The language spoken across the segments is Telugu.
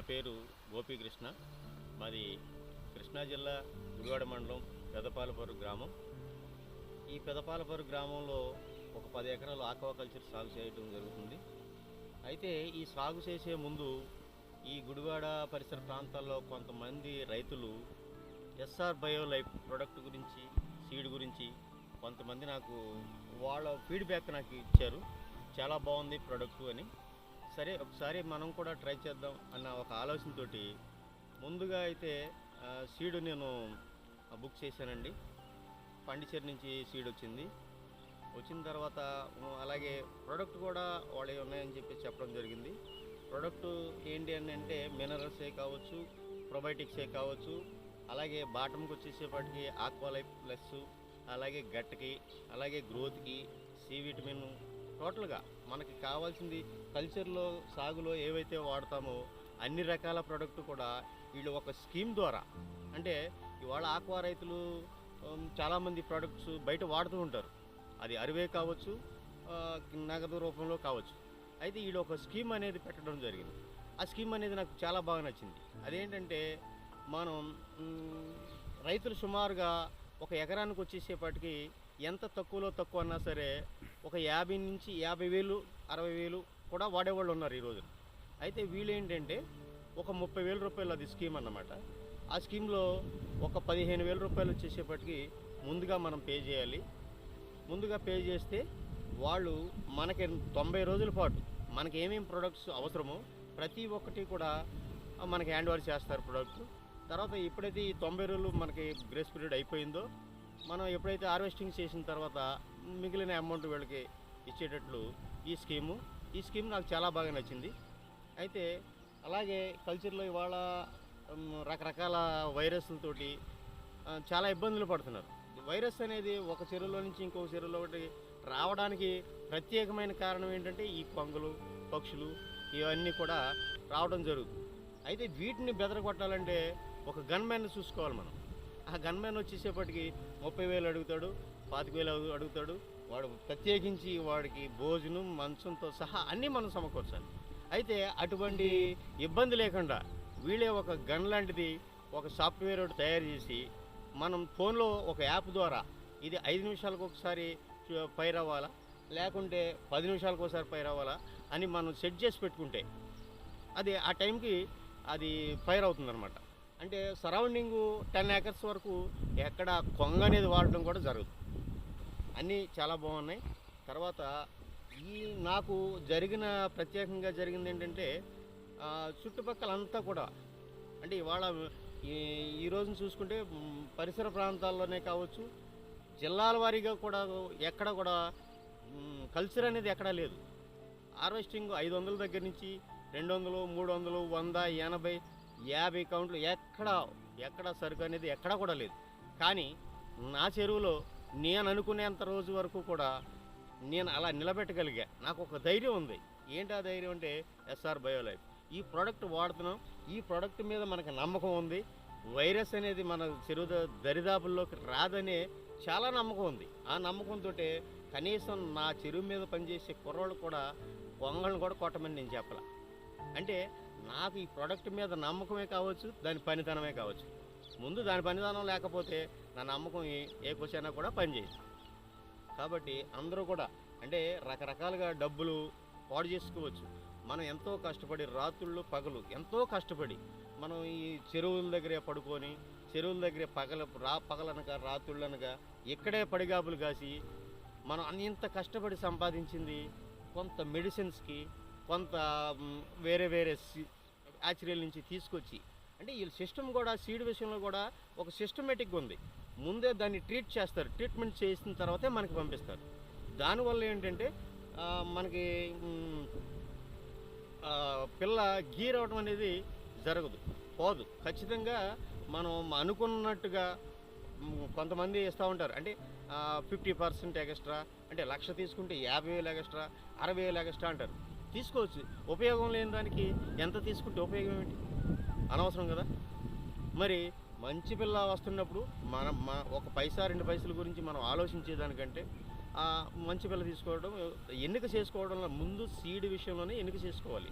నా పేరు గోపీకృష్ణ. మాది కృష్ణా జిల్లా గుడివాడ మండలం పెదపాలపరు గ్రామం. ఈ పెదపాలపరు గ్రామంలో ఒక పది ఎకరాలు ఆక్వాకల్చర్ సాగు చేయడం జరుగుతుంది. అయితే ఈ సాగు చేసే ముందు ఈ గుడివాడ పరిసర ప్రాంతాల్లో కొంతమంది రైతులు ఎస్ఆర్ బయో లైఫ్ ప్రోడక్ట్ గురించి సీడ్ గురించి కొంతమంది నాకు వాళ్ళ ఫీడ్బ్యాక్ నాకు ఇచ్చారు. చాలా బాగుంది ప్రోడక్ట్ అని. సరే ఒకసారి మనం కూడా ట్రై చేద్దాం అన్న ఒక ఆలోచనతోటి ముందుగా అయితే సీడు నేను బుక్ చేశానండి. పండిచేరి నుంచి సీడ్ వచ్చింది. వచ్చిన తర్వాత అలాగే ప్రోడక్ట్ కూడా వాళ్ళే ఉన్నాయని చెప్పి చెప్పడం జరిగింది. ప్రోడక్ట్ ఏంటి అని అంటే మినరల్సే కావచ్చు ప్రొబయోటిక్సే కావచ్చు అలాగే బాటంకి వచ్చేసేపటికి ఆక్వాలైఫ్ ప్లస్ అలాగే గట్కి అలాగే గ్రోత్కి సి విటమిన్ టోటల్గా మనకి కావాల్సింది కల్చర్లో సాగులో ఏవైతే వాడతామో అన్ని రకాల ప్రోడక్ట్ కూడా వీళ్ళు ఒక స్కీమ్ ద్వారా అంటే ఇవాళ ఆక్వా రైతులు చాలామంది ప్రోడక్ట్స్ బయట వాడుతూ ఉంటారు. అది అరివే కావచ్చు నగదు రూపంలో కావచ్చు. అయితే వీళ్ళు ఒక స్కీమ్ అనేది పెట్టడం జరిగింది. ఆ స్కీమ్ అనేది నాకు చాలా బాగా నచ్చింది. అదేంటంటే మనం రైతులు సుమారుగా ఒక ఎకరానికి వచ్చేసేపటికి ఎంత తక్కువలో తక్కువ అన్నా సరే ఒక యాభై నుంచి యాభై వేలు అరవై వేలు కూడా వాడేవాళ్ళు ఉన్నారు ఈ రోజు అయితే వీళ్ళు ఏంటంటే ఒక ముప్పై వేల రూపాయలు అది స్కీమ్ అన్నమాట. ఆ స్కీమ్లో ఒక పదిహేను వేల రూపాయలు వచ్చేసేపటికి ముందుగా మనం పే చేయాలి. ముందుగా పే చేస్తే వాళ్ళు మనకి తొంభై రోజుల పాటు మనకి ఏమేమి ప్రొడక్ట్స్ అవసరమో ప్రతి ఒక్కటి కూడా మనకి హ్యాండ్ ఓవర్ చేస్తారు ప్రొడక్ట్. తర్వాత ఎప్పుడైతే ఈ తొంభై రోజులు మనకి గ్రేస్ పీరియడ్ అయిపోయిందో మనం ఎప్పుడైతే హార్వెస్టింగ్ చేసిన తర్వాత మిగిలిన అమౌంట్ వీళ్ళకి ఇచ్చేటట్లు ఈ స్కీము ఈ స్కీమ్ నాకు చాలా బాగా నచ్చింది. అయితే అలాగే కల్చర్లో ఇవాళ రకరకాల వైరస్లతోటి చాలా ఇబ్బందులు పడుతున్నారు. వైరస్ అనేది ఒక చెరువులో నుంచి ఇంకొక చెరువులో ఒకటి రావడానికి ప్రత్యేకమైన కారణం ఏంటంటే ఈ కొంగలు పక్షులు ఇవన్నీ కూడా రావడం జరుగుతుంది. అయితే వీటిని బెదరగొట్టాలంటే ఒక గన్మ్యాన్ని చూసుకోవాలి మనం. ఆ గన్మ్యాన్ వచ్చేసేపటికి ముప్పై వేలు అడుగుతాడు పాతిక వేలు అడుగుతాడు. వాడు ప్రత్యేకించి వాడికి భోజనం మంచంతో సహా అన్నీ మనం సమకూర్చాలి. అయితే అటువంటి ఇబ్బంది లేకుండా వీళ్ళే ఒక గన్ లాంటిది ఒక సాఫ్ట్వేర్ ఒకటి తయారు చేసి మనం ఫోన్లో ఒక యాప్ ద్వారా ఇది ఐదు నిమిషాలకు ఒకసారి ఫైర్ అవ్వాలా లేకుంటే పది నిమిషాలకు ఒకసారి ఫైర్ అవ్వాలా అని మనం సెట్ చేసి పెట్టుకుంటే అది ఆ టైంకి అది ఫైర్ అవుతుందన్నమాట అంటే సరౌండింగ్ టెన్ ఏకర్స్ వరకు ఎక్కడ కొంగ అనేది వాడడం కూడా జరుగుతుంది అన్నీ చాలా బాగున్నాయి. తర్వాత ఈ నాకు జరిగిన ప్రత్యేకంగా జరిగింది ఏంటంటే చుట్టుపక్కల అంతా కూడా అంటే ఇవాళ ఈ ఈ రోజున చూసుకుంటే పరిసర ప్రాంతాల్లోనే కావచ్చు జిల్లాల వారీగా కూడా ఎక్కడ కూడా కల్చర్ అనేది ఎక్కడా లేదు. హార్వెస్టింగ్ ఐదు వందల దగ్గర నుంచి రెండు వందలు మూడు వందలు వంద ఎనభై యాభై కౌంట్లు ఎక్కడ ఎక్కడ సరుకు అనేది ఎక్కడా కూడా లేదు. కానీ నా చెరువులో నేను అనుకునేంత రోజు వరకు కూడా నేను అలా నిలబెట్టగలిగా. నాకు ఒక ధైర్యం ఉంది. ఏంటి ఆ ధైర్యం అంటే ఎస్ఆర్ బయోలైఫ్. ఈ ప్రోడక్ట్ వాడుతున్నాం. ఈ ప్రోడక్ట్ మీద మనకు నమ్మకం ఉంది. వైరస్ అనేది మన చెరువు దరిదాపుల్లోకి రాదనే చాలా నమ్మకం ఉంది. ఆ నమ్మకంతో కనీసం నా చెరువు మీద పనిచేసే కుర్రోళ్ళు కూడా కొంగలను కూడా కొట్టమని నేను చెప్పాల. అంటే నాకు ఈ ప్రోడక్ట్ మీద నమ్మకమే కావచ్చు దాని పనితనమే కావచ్చు. ముందు దాని పనితనం లేకపోతే నా నమ్మకం ఏ- ఏ క్వశ్చన్ కూడా పనిచేయదు కాబట్టి అందరూ కూడా అంటే రకరకాలుగా డబ్బులు పాడు చేసుకోవచ్చు. మనం ఎంతో కష్టపడి రాత్రుళ్ళు పగలు ఎంతో కష్టపడి మనం ఈ చెరువుల దగ్గరే పడుకొని చెరువుల దగ్గరే పగల రా పగలనక రాత్రుళ్ళనగా ఇక్కడే పడిగాపులు కాసి మనం అంత కష్టపడి సంపాదించింది కొంత మెడిసిన్స్కి కొంత వేరే వేరే యాచురియల్ నుంచి తీసుకొచ్చి అంటే వీళ్ళ సిస్టమ్ కూడా సీడ్ విషయంలో కూడా ఒక సిస్టమేటిక్గా ఉంది. ముందే దాన్ని ట్రీట్ చేస్తారు. ట్రీట్మెంట్ చేసిన తర్వాతే మనకి పంపిస్తారు. దానివల్ల ఏంటంటే మనకి పిల్ల గీర్ అవడం అనేది జరగదు పోదు. ఖచ్చితంగా మనం అనుకున్నట్టుగా కొంతమంది ఇస్తూ ఉంటారు. అంటే ఫిఫ్టీ పర్సెంట్ ఎక్స్ట్రా అంటే లక్ష తీసుకుంటే యాభై వేలు ఎక్స్ట్రా అరవై వేలు ఎక్స్ట్రా అంటారు. తీసుకోవచ్చు. ఉపయోగం లేని దానికి ఎంత తీసుకుంటే ఉపయోగం ఏమిటి? అనవసరం కదా? మరి మంచి పిల్ల వస్తున్నప్పుడు మనం మా ఒక పైసా రెండు పైసల గురించి మనం ఆలోచించేదానికంటే ఆ మంచి పిల్ల తీసుకోవడం ఎన్నిక చేసుకోవడంలో ముందు సీడ్ విషయంలోనే ఎన్నిక చేసుకోవాలి.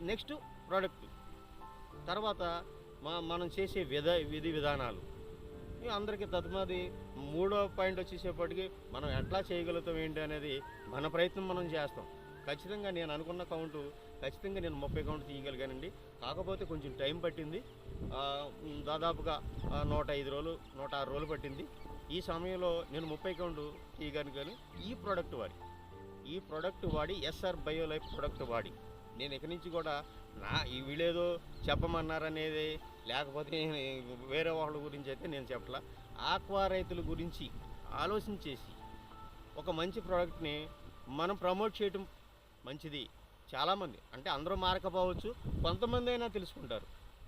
Next product. తర్వాత మా మనం చేసే విధ విధి విధానాలు. అందరికీ తదుమాది మూడో పాయింట్ వచ్చేసేపటికి మనం ఎట్లా చేయగలుగుతాం ఏంటి అనేది మన ప్రయత్నం మనం చేస్తాం. ఖచ్చితంగా నేను అనుకున్న కౌంటు ఖచ్చితంగా నేను ముప్పై కౌంట్ తీయగలిగానండి. కాకపోతే కొంచెం టైం పట్టింది. దాదాపుగా నూట ఐదు రోజులు నూట ఆరు రోజులు పట్టింది. ఈ సమయంలో నేను ముప్పై కౌంట్ తీయగాను కానీ ఈ ప్రోడక్ట్ వాడి ఈ ప్రోడక్ట్ వాడి ఎస్ఆర్ బయోలైఫ్ ప్రోడక్ట్ వాడి. నేను ఇక్కడి నుంచి కూడా నా ఈ వీళ్ళేదో చెప్పమన్నారనేది లేకపోతే వేరే వాళ్ళ గురించి అయితే నేను చెప్పలా. ఆక్వా రైతుల గురించి ఆలోచించేసి ఒక మంచి ప్రోడక్ట్ని మనం ప్రమోట్ చేయటం మంచిది. చాలామంది అంటే అందరూ మారకపోవచ్చు కొంతమంది అయినా తెలుసుకుంటారు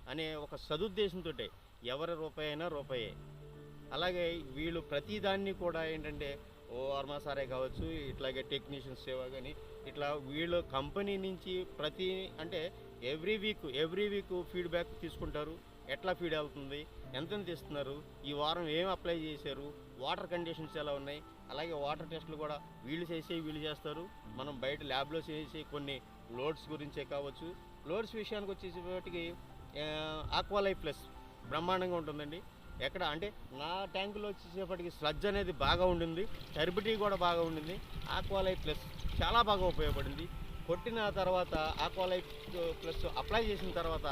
అనే ఒక సదుద్దేశంతో ఎవరి రూపాయి అయినా రూపాయే. అలాగే వీళ్ళు ప్రతిదాన్ని కూడా ఏంటంటే ఓ అర్మాసారే కావచ్చు ఇట్లాగే టెక్నీషియన్ సేవ కానీ ఇట్లా వీళ్ళు కంపెనీ నుంచి ప్రతి అంటే every week every week feedback తీసుకుంటారు. ఎట్లా ఫీడ్ అవుతుంది? ఎంతెంత ఇస్తున్నారు? ఈ వారం ఏం అప్లై చేశారు? వాటర్ కండిషన్స్ ఎలా ఉన్నాయి? అలాగే వాటర్ టెస్టులు కూడా వీళ్ళు చేసి వీళ్ళు చేస్తారు. మనం బయట ల్యాబ్లో చేసి కొన్ని లోడ్స్ గురించే కావచ్చు. లోడ్స్ విషయానికి వచ్చేసేపటికి ఆక్వాలైఫ్ ప్లస్ బ్రహ్మాండంగా ఉంటుందండి. ఎక్కడ అంటే నా ట్యాంకులో వచ్చేసేపటికి స్లడ్జ్ అనేది బాగా ఉండింది. టర్బిటీ కూడా బాగా ఉండింది. ఆక్వాలైఫ్ ప్లస్ చాలా బాగా ఉపయోగపడింది. కొట్టిన తర్వాత ఆక్వాలైఫ్ ప్లస్ అప్లై చేసిన తర్వాత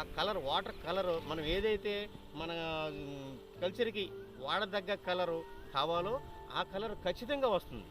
ఆ కలర్ వాటర్ కలర్ మనం ఏదైతే మన కల్చర్కి వాడదగ్గ కలరు కావాలో ఆ కలర్ ఖచ్చితంగా వస్తుంది.